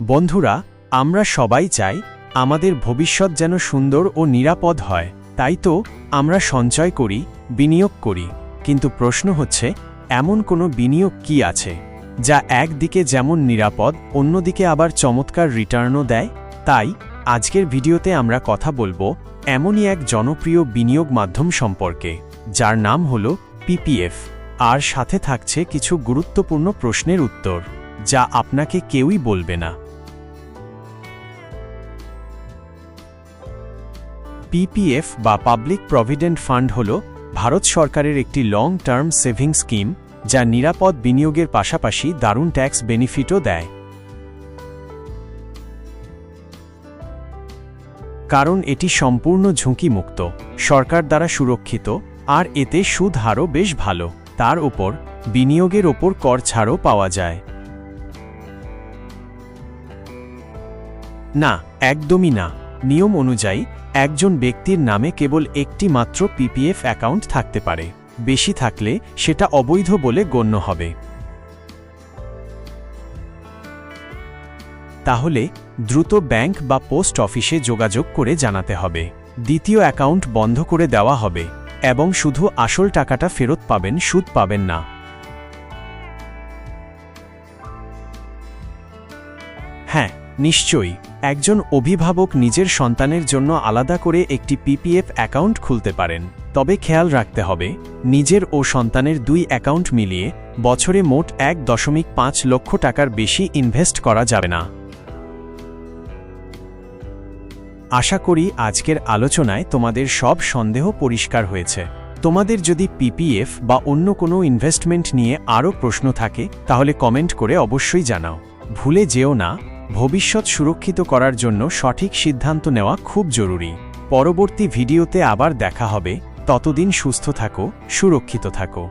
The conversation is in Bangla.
বন্ধুরা, আমরা সবাই চাই আমাদের ভবিষ্যৎ যেন সুন্দর ও নিরাপদ হয়। তাই তো, আমরা সঞ্চয় করি, বিনিয়োগ করি। কিন্তু প্রশ্ন হচ্ছে, এমন কোনো বিনিয়োগ কি আছে, যা একদিকে যেমন নিরাপদ, অন্যদিকে আবার চমৎকার রিটার্নও দেয়? তাই, আজকের ভিডিওতে আমরা কথা বলব এমনই এক জনপ্রিয় বিনিয়োগ মাধ্যম সম্পর্কে, যার নাম হল পিপিএফ আর সাথে থাকছে কিছু গুরুত্বপূর্ণ প্রশ্নের উত্তর, যা আপনাকে কেউই বলবে না। পিপিএফ বা পাবলিক প্রভিডেন্ট ফান্ড হল ভারত সরকারের একটি লং টার্ম সেভিং স্কিম যা নিরাপদ বিনিয়োগের পাশাপাশি দারুণ ট্যাক্স বেনিফিটও দেয়। কারণ এটি সম্পূর্ণ ঝুঁকিমুক্ত, সরকার দ্বারা সুরক্ষিত, আর এতে সুদ হারও বেশ ভালো, তার ওপর বিনিয়োগের ওপর কর ছাড়ও পাওয়া যায়। না, একদমই না। নিয়ম অনুযায়ী, একজন ব্যক্তির নামে কেবল একটি মাত্র পিপিএফ অ্যাকাউন্ট থাকতে পারে। বেশি থাকলে সেটা অবৈধ বলে গণ্য হবে। তাহলে, দ্রুত ব্যাংক বা পোস্ট অফিসে যোগাযোগ করে জানাতে হবে। দ্বিতীয় অ্যাকাউন্ট বন্ধ করে দেওয়া হবে এবং শুধু আসল টাকাটা ফেরত পাবেন, সুদ পাবেন না। হ্যাঁ নিশ্চয়ই। একজন অভিভাবক নিজের সন্তানের জন্য আলাদা করে একটি পিপিএফ অ্যাকাউন্ট খুলতে পারেন। তবে খেয়াল রাখতে হবে, নিজের ও সন্তানের দুই অ্যাকাউন্ট মিলিয়ে বছরে মোট এক দশমিক পাঁচ লক্ষ টাকার বেশি ইনভেস্ট করা যাবে না। আশা করি আজকের আলোচনায় তোমাদের সব সন্দেহ পরিষ্কার হয়েছে। তোমাদের যদি পিপিএফ বা অন্য কোনো ইনভেস্টমেন্ট নিয়ে আরও প্রশ্ন থাকে, তাহলে কমেন্ট করে অবশ্যই জানাও। ভুলে যেও না। ভবিষ্যৎ সুরক্ষিত করার জন্য সঠিক সিদ্ধান্ত নেওয়া খুব জরুরি। পরবর্তী ভিডিওতে আবার দেখা হবে। ততদিন সুস্থ থাকো, সুরক্ষিত থাকো।